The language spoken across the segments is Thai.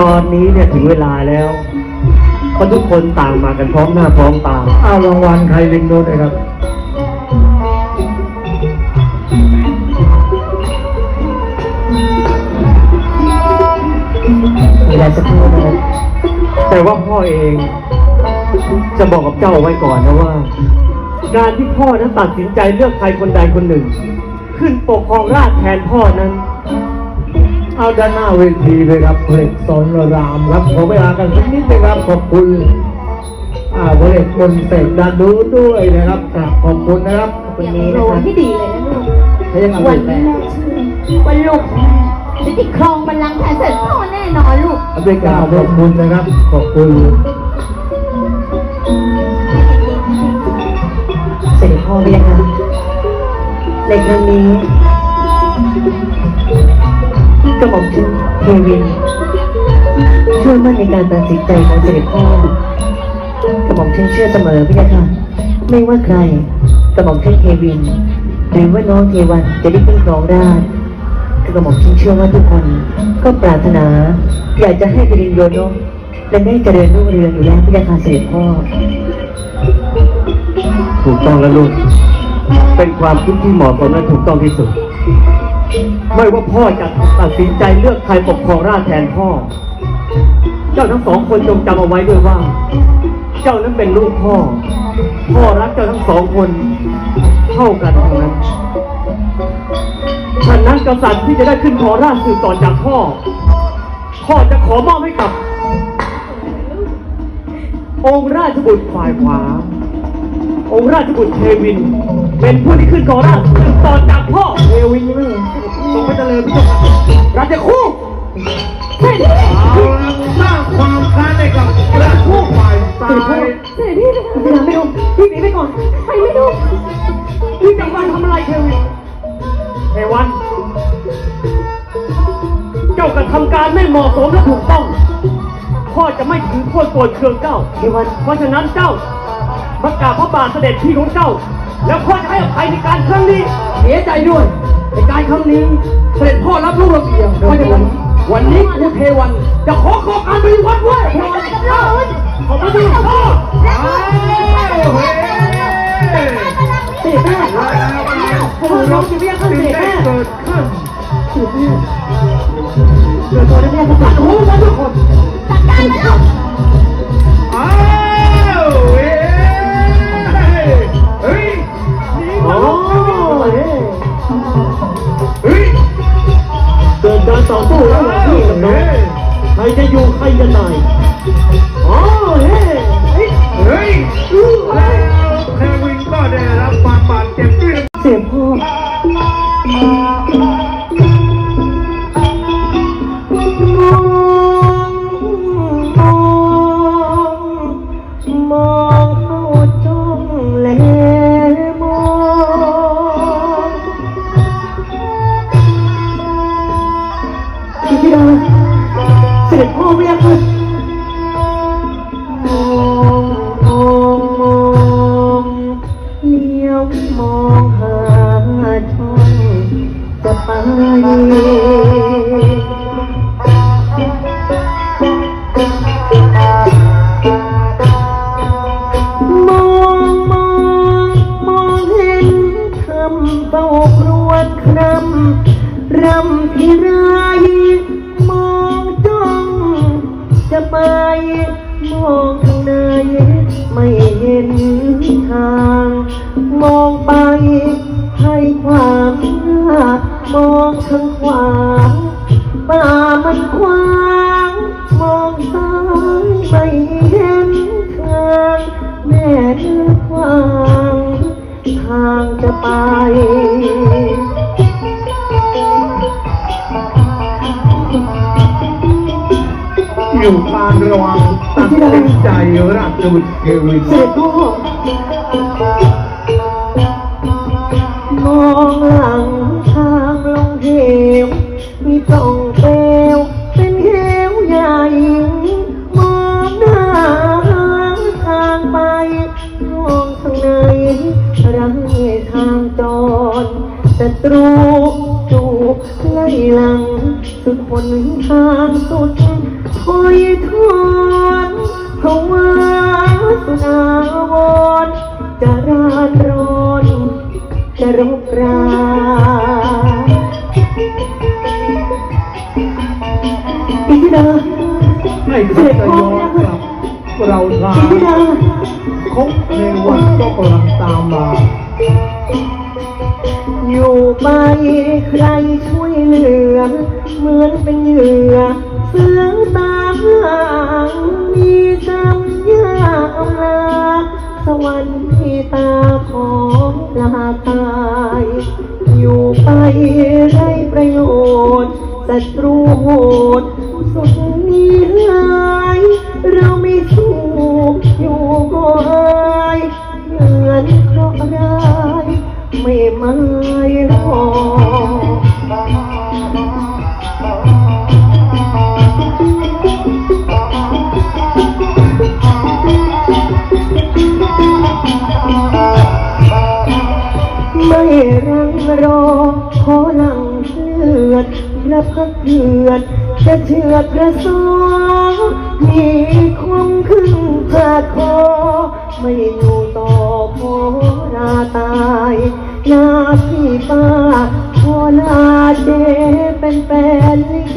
ตอนนี้เนี่ยถึงเวลาแล้วเพราะทุกคนต่างมากันพร้อมหน้าพร้อมตาเอารางวัลใครลิงดูหน่อยครับ เวลาจะพูดนะครับแต่ว่าพ่อเอง จะบอกกับเจ้าเอาไว้ก่อนนะว่า การที่พ่อนั้นตัดสินใจเลือกใครคนใดคนหนึ่ง ขึ้นปกครองราชย์แทนพ่อนั้น เอาด้านหน้าเวทีเลยครับเพลงสอนรามครับขอเวลากันสักนิดนะครับขอบคุณอ่าเพลงมนต์เสกดานูด้วยนะครับอะขอบคุณนะครับวันนี้โรนที่ดีเลยนะลูกถ้ายังเอาวันแม่นี้แม่เชื่อว่าลูกแม่จะได้ครองบัลลังก์แทนเสด็จพ่อแน่นอนลูกอเมริกาขอบคุณนะครับ ขอบคุณเสด็จพ่อเรียกค่ะในครั้งนี้ก ระหม่อมชื่อเทวินเชื่อมั่นในการตัดสินใจของเสด็จพ่อกระหม่อมชื่อเชื่อเสมอพี่ค่ะไม่ว่าใครกระหม่อมชื่อเทวินหรือว่าน้องเทวันจะได้ขึ้นครองราชย์กระหม่อมชื่อเชื่อว่าทุกคนก็ปรารถนา อยากจะให้กรินโยนและได้เจริญรุ่งเรืองอยู่แล้วพี่ค่ะเสด็จพ่อถูกต้องแล้วลูกเป็นความคิดที่เหมาะสมและถูกต้องที่สุด ไม่ว่าพ่อจะตัดสินใจเลือกใครปกครองราชแทนพ่อ เจ้าทั้งสองคนจงจำเอาไว้ด้วยว่า เจ้านั้นเป็นลูกพ่อ พ่อรักเจ้าทั้งสองคนเท่ากันทั้งนั้นฉะนั้นกษัตริย์ที่จะได้ขึ้นครองราชสืบต่อจากพ่อ พ่อจะขอมอบให้กับ องค์ราชบุตรฝ่ายขวา องค์ราชบุตรเทวิน เป็นผู้ที่ขึ้นครองราชสืบต่อจากพ่อเทวินนี่ ค่ะราชคู่เสด็จพี่เอาละสร้างความค้านให้กับประผู้ฝ่ายซ้ายเสด็จพี่ไปก่อนเวลาไม่ลงพี่หนีไปก่อนไปไม่ดูพี่จังวันทำอะไรเทวินเทวัน เจ้ากระทำการไม่เหมาะสมและถูกต้อง พ่อจะไม่ถือโทษโกรธเคืองเจ้า เทวัน เพราะฉะนั้นเจ้าประกาศพระบาทเสด็จพี่ของเจ้า แล้วพ่อจะให้อภัยในการครั้งนี้ เสียใจด้วย ในการครั้งนี้เสด็จพ่อรับลูกลำเอียงเพราะฉะนั้นวันนี้กูเทวันจะขอขอการปฏิวัติด้วยไปกับเราขอบพระคุณพ่อเสด็จแม่ผมร้องจะเรียกเขาเสด็จแม่เกิดขึ้นเดี๋ยวตัวนี้แม่จะตัดหูมาทุกคนจัดการมันลูก ต่อสู้ระหว่างพี่กับน้องใครจะอยู่ใครจะตายอ๋อเฮ้เฮ้ยเฮ้แล้วแทวินก็ได้รับความบาดเจ็บด้วยเสียพ่อ ครวญครำรำที่ไรมองจ้องจะไปมองข้างในไม่เห็นทาง มองไปให้ความหน้ามองข้างขวาป่ามันขวาง จะไป อยู่ทางระวังตัดสินใจรักจุดเกวิน เสด็จพ่อ ศัตรูจูบไล่หลัง สุดหนทางสุดถอยทอนเพราะว่าสุนาวรจะรานร้อนจะรบราอินทิราให้พระจะย้อนกลับเราทาอิทิราคงในวันก็กำลังตามมา อยู่ไปใครช่วยเหลือ เหมือนเป็นเหยื่อเสือตา ไม่ไม่รอไม่รังรอขอหลังเลือดพระพักเถือดจะเชือดกระสอมีคมขึ้นเพื่อคอไม่อยู่ต่อขอราตาย หน้าพี่ป้าโอนาเดเป็นแฟนลิเก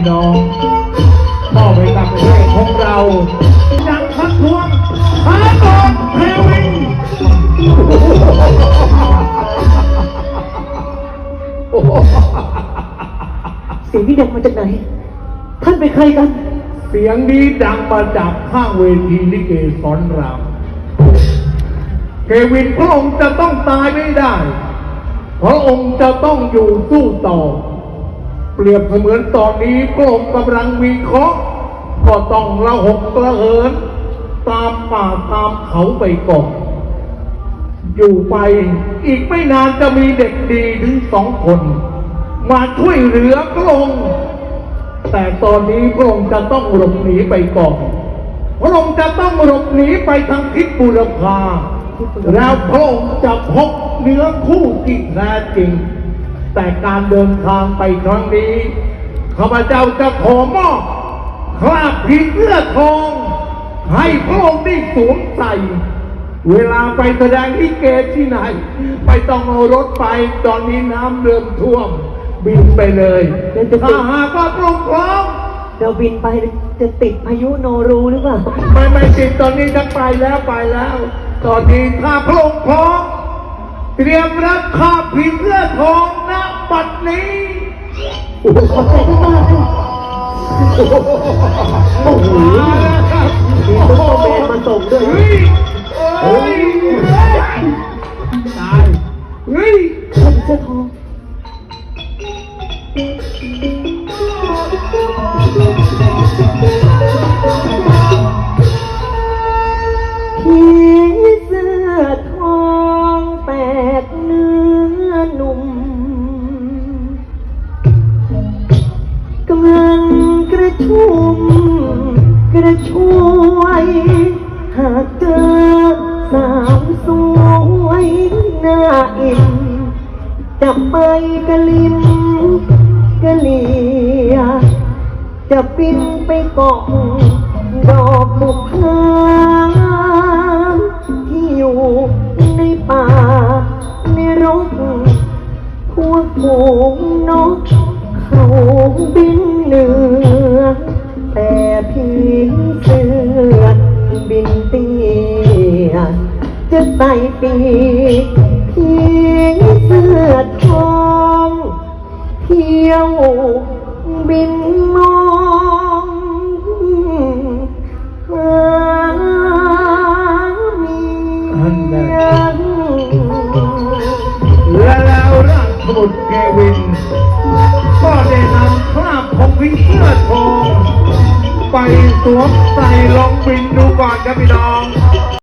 พี่น้องมอบให้กับให้ของเรายังพักทวงหาก่อนเทวินเสียงพี่เด็กมาจากไหน ท่านเป็นใครกัน เสียงนี้ดังมาจากข้างเวทีลิเกสอนรามเควินพระองค์จะต้องตายไม่ได้ พระองค์จะต้องอยู่สู้ต่อ เปรียบเสมือนตอนนี้พระองค์กำลังมีเคราะห์ก็ต้องละหกละเหิน ตามป่าตามเขาไปก่อน อยู่ไปอีกไม่นานจะมีเด็กดีถึงสองคน มาช่วยเหลือพระองค์แต่ตอนนี้พระองค์จะต้องหลบหนีไปก่อนพระองค์จะต้องหลบหนีไปทางทิศบุรพาแล้วพระองค์จะพบเนื้อคู่ที่แท้จริง แต่การเดินทางไปครั้งนี้ข้าพเจ้าจะขอมอบคราบผีเสื้อทอง ให้พระองค์ได้สวมใส่ เวลาไปแสดงที่เกตที่ไหนไม่ต้องเอารถไปตอนนี้น้ำเริ่มท่วม บินไปเลยเดี๋ยวจะติถ้าดหากว่าพระองค์พร้อมเราบินไปจะติดพายุโนรูหรือเปล่า ไม่ไม่ติดตอนนี้จะไปแล้วไปแล้ว ตอนนี้ถ้าพระองค์พร้อมเตรียมรับข้าบผีเสื้อทองณ บัดนี้ขอบใจมากๆเลยโอ้โห กะลิมกะเลีย จะบินไปเกาะดอกบุกพาที่อยู่ในป่า ในรกพวกฝูงนกเขาบินเหนือ แต่พี่เสือบินเตี้ยจะใส่ปีกพี่ จ้าบินมองหาเมีอันใดยและแล้วราชบุตรเกวิน ก็ได้นำคราบของวิเสื้อทองไปสวมใส่ลองบินดูก่อนครับพี่น้อง